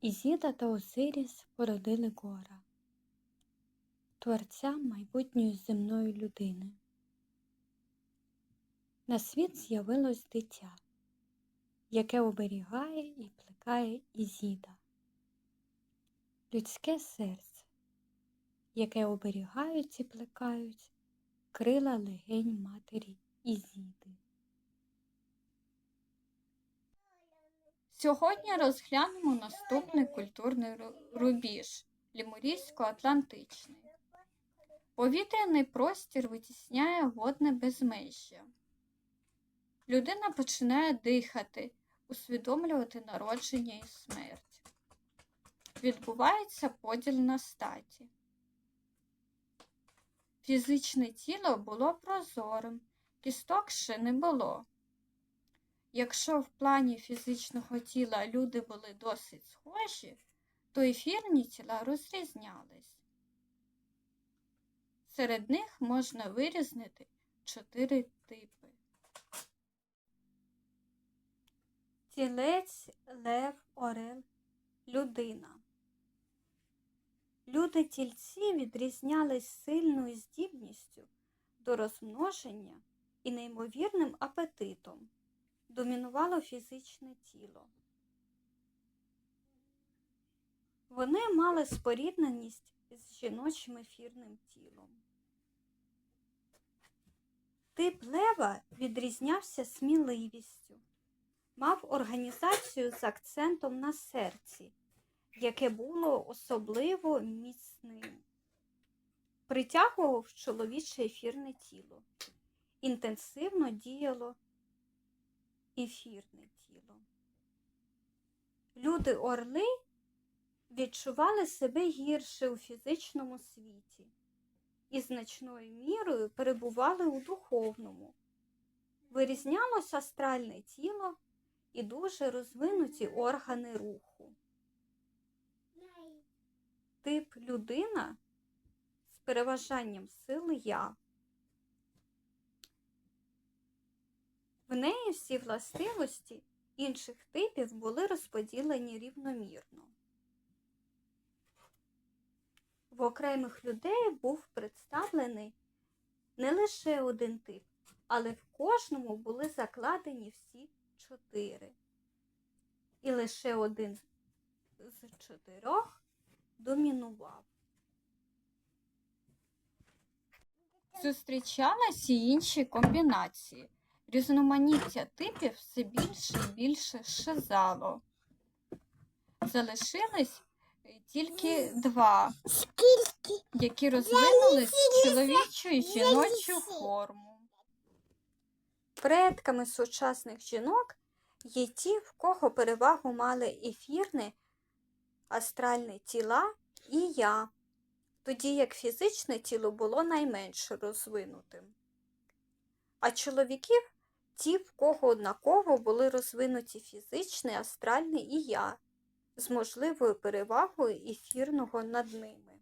Ізіда та Осиріс породили Гора, творця майбутньої земної людини. На світ з'явилось дитя, яке оберігає і плекає Ізіда, людське серце, яке оберігають і плекають крила легень матері Ізіди. Сьогодні розглянемо наступний культурний рубіж лімурійсько-атлантичний. Повітряний простір витісняє водне безмежжя. Людина починає дихати, усвідомлювати народження і смерть. Відбувається поділ на статі. Фізичне тіло було прозорим, кісток ще не було. Якщо в плані фізичного тіла люди були досить схожі, то ефірні тіла розрізнялись. Серед них можна вирізнити чотири типи. Тілець, лев, орел, людина. Люди тільці відрізнялись сильною здібністю до розмноження і неймовірним апетитом. Домінувало фізичне тіло. Вони мали спорідненість з жіночим ефірним тілом. Тип лева відрізнявся сміливістю мав організацію з акцентом на серці, яке було особливо міцним. Притягував чоловіче ефірне тіло. Інтенсивно діяло ефірне тіло. Люди орли відчували себе гірше у фізичному світі і значною мірою перебували у духовному. Вирізнялося астральне тіло і дуже розвинуті органи руху. Тип людина з переважанням сили я. В неї всі властивості інших типів були розподілені рівномірно. В окремих людей був представлений не лише один тип, але в кожному були закладені всі чотири. І лише один з чотирьох домінував. Зустрічалися й інші комбінації. Різноманіття типів все більше і більше щезало. Залишились е, тільки два, які розвинулись в чоловічу і жіночу форму. Предками сучасних жінок є ті, в кого перевагу мали ефірне, астральне тіла і я, тоді як фізичне тіло було найменш розвинутим. А чоловіків ті, в кого однаково були розвинуті фізичне, астральне і я, з можливою перевагою ефірного над ними.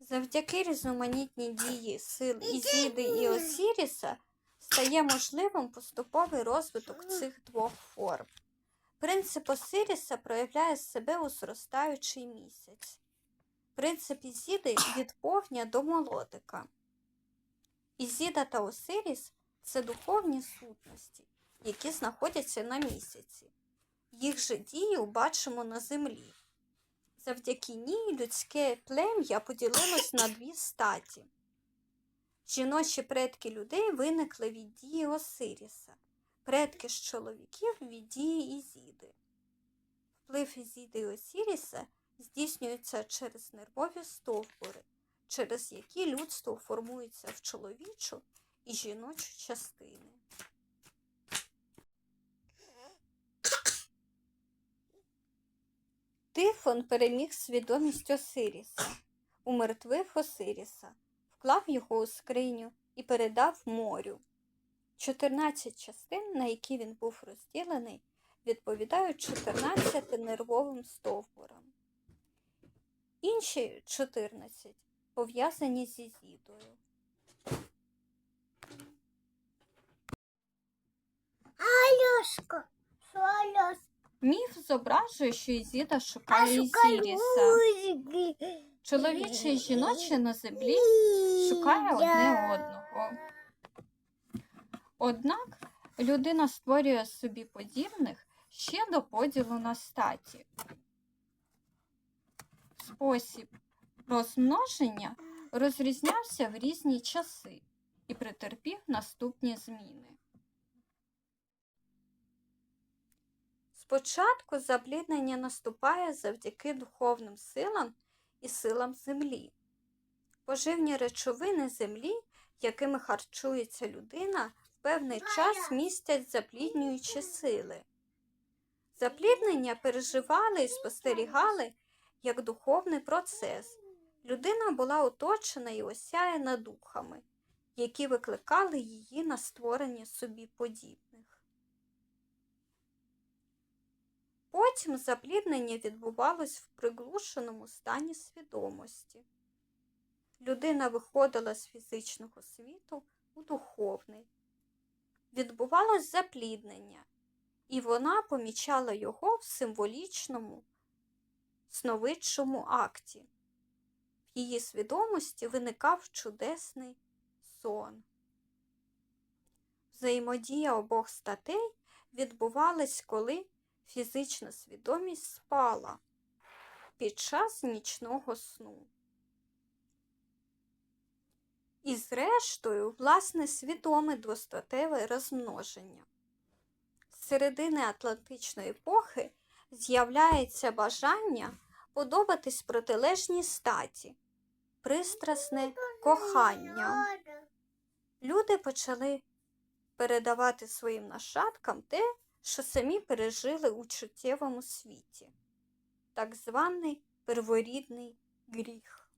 Завдяки різноманітній дії сил Ізіди і Осіріса стає можливим поступовий розвиток цих двох форм. Принцип Осиріса проявляє себе у зростаючий місяць. Принцип Ізіди від повня до молодика. Ізіда та Осиріс це духовні сутності, які знаходяться на місяці. Їх же дію бачимо на землі. Завдяки ній людське плем'я поділилось на дві статі. Жіночі предки людей виникли від дії Осиріса, предки ж чоловіків від дії Ізіди. Вплив Ізіди і Осіріса здійснюється через нервові стовбури, через які людство формується в чоловічу і жіночу частини. Тифон переміг свідомість Осиріса, умертвив Осиріса, вклав його у скриню і передав морю. 14 частин, на які він був розділений, відповідають 14 нервовим стовбурам. Інші 14 пов'язані зі Ізідою. Алюшка, що Алюшка? Міф зображує, що Ізіда шукає Ізіріса. Чоловіче і жіноче на землі шукає одне одного. Однак людина створює собі подібних ще до поділу на статі. Спосіб розмноження розрізнявся в різні часи і претерпів наступні зміни. Спочатку запліднення наступає завдяки духовним силам і силам землі. Поживні речовини землі, якими харчується людина, в певний час містять запліднюючі сили. Запліднення переживали і спостерігали як духовний процес. Людина була оточена і осяяна духами, які викликали її на створення собі подібних. Потім запліднення відбувалось в приглушеному стані свідомості. Людина виходила з фізичного світу у духовний. Відбувалось запліднення, і вона помічала його в символічному, сновидчому акті. Її свідомості виникав чудесний сон. Взаємодія обох статей відбувалась, коли фізична свідомість спала під час нічного сну. І зрештою, власне, свідоме двостатеве розмноження. З середини Атлантичної епохи з'являється бажання подобатись протилежній статі, пристрасне кохання. Люди почали передавати своїм нащадкам те, що самі пережили у чуттєвому світі, так званий перворідний гріх.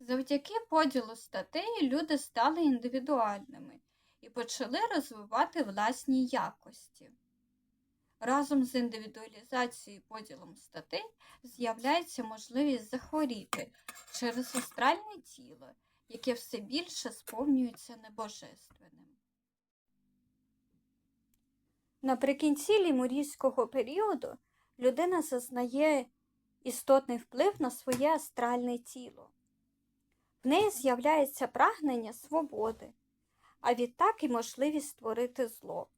Завдяки поділу статей люди стали індивідуальними і почали розвивати власні якості. Разом з індивідуалізацією поділом статей з'являється можливість захворіти через астральне тіло, яке все більше сповнюється небожественним. Наприкінці лімурійського періоду людина зазнає істотний вплив на своє астральне тіло. В неї з'являється прагнення свободи, а відтак і можливість створити зло.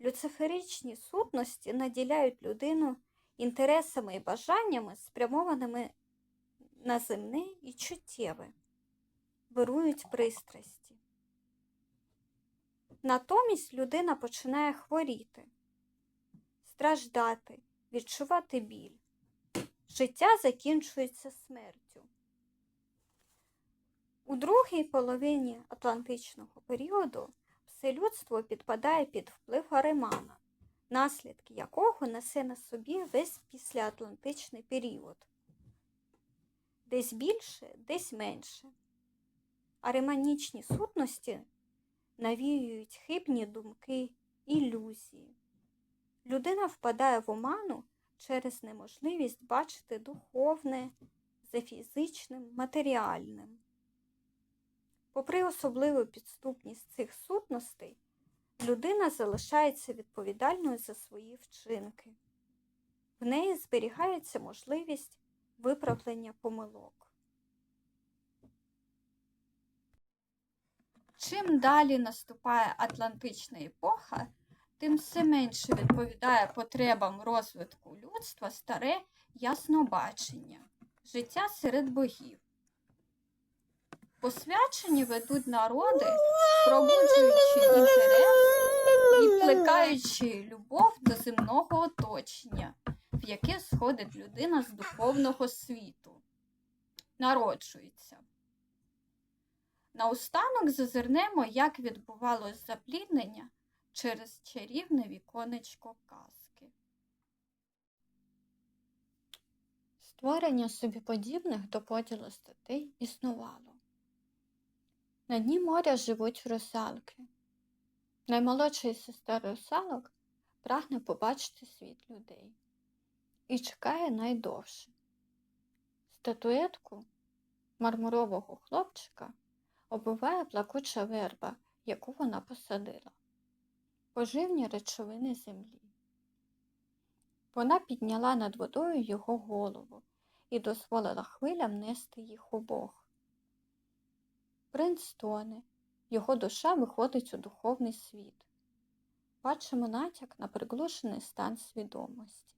Люциферичні сутності наділяють людину інтересами і бажаннями, спрямованими на земне і чуттєве, вирують пристрасті. Натомість людина починає хворіти, страждати, відчувати біль. Життя закінчується смертю. У другій половині Атлантичного періоду все людство підпадає під вплив Аримана, наслідки якого несе на собі весь післяатлантичний період. Десь більше, десь менше. Ариманічні сутності навіюють хибні думки, ілюзії. Людина впадає в оману через неможливість бачити духовне за фізичним, матеріальним. Попри особливу підступність цих сутностей, людина залишається відповідальною за свої вчинки. В неї зберігається можливість виправлення помилок. Чим далі наступає Атлантична епоха, тим все менше відповідає потребам розвитку людства старе яснобачення, життя серед богів. Посвячені ведуть народи, пробуджуючи інтерес і плекаючи любов до земного оточення, в яке сходить людина з духовного світу, народжується. Наостанок зазирнемо, як відбувалось запліднення через чарівне віконечко казки. Створення собі подібних до поділу статей існувало. На дні моря живуть русалки. Наймолодша із сестер русалок прагне побачити світ людей і чекає найдовше. Статуетку мармурового хлопчика оббиває плакуча верба, яку вона посадила. поживні речовини землі. Вона підняла над водою його голову і дозволила хвилям нести їх обох. Принц тоне, його душа виходить у духовний світ. Бачимо натяк на приглушений стан свідомості,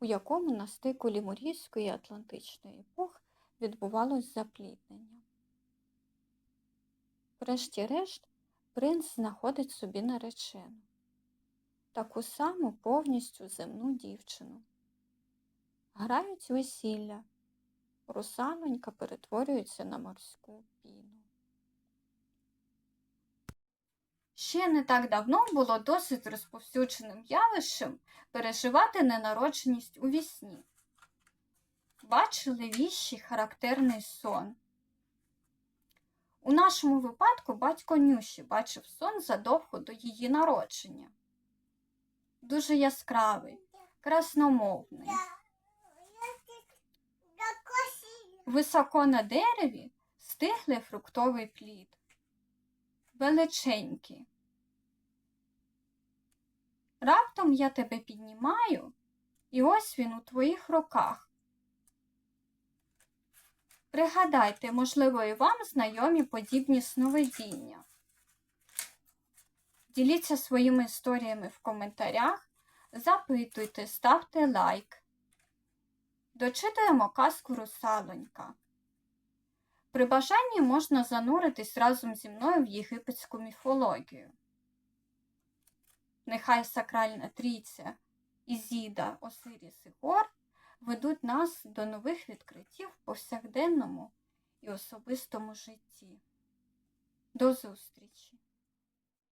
у якому на стику лімурійської і атлантичної епох відбувалось запліднення. Врешті-решт, принц знаходить собі наречену, таку саму повністю земну дівчину. Грають весілля, русалонька перетворюється на морську піну. Ще не так давно було досить розповсюдженим явищем переживати ненародженість у вісні. Бачили віщий характерний сон. У нашому випадку батько Нюші бачив сон задовго до її народження. Дуже яскравий, красномовний. Високо на дереві стиглий фруктовий плід. Величенький. Раптом я тебе піднімаю, і ось він у твоїх руках. Пригадайте, можливо, і вам знайомі подібні сновидіння. Діліться своїми історіями в коментарях, запитуйте, ставте лайк. Дочитуємо казку русалонька. При бажанні можна зануритись разом зі мною в єгипетську міфологію. Нехай сакральна трійця Ізіда, Осиріс і Гор ведуть нас до нових відкриттів в повсякденному і особистому житті. До зустрічі!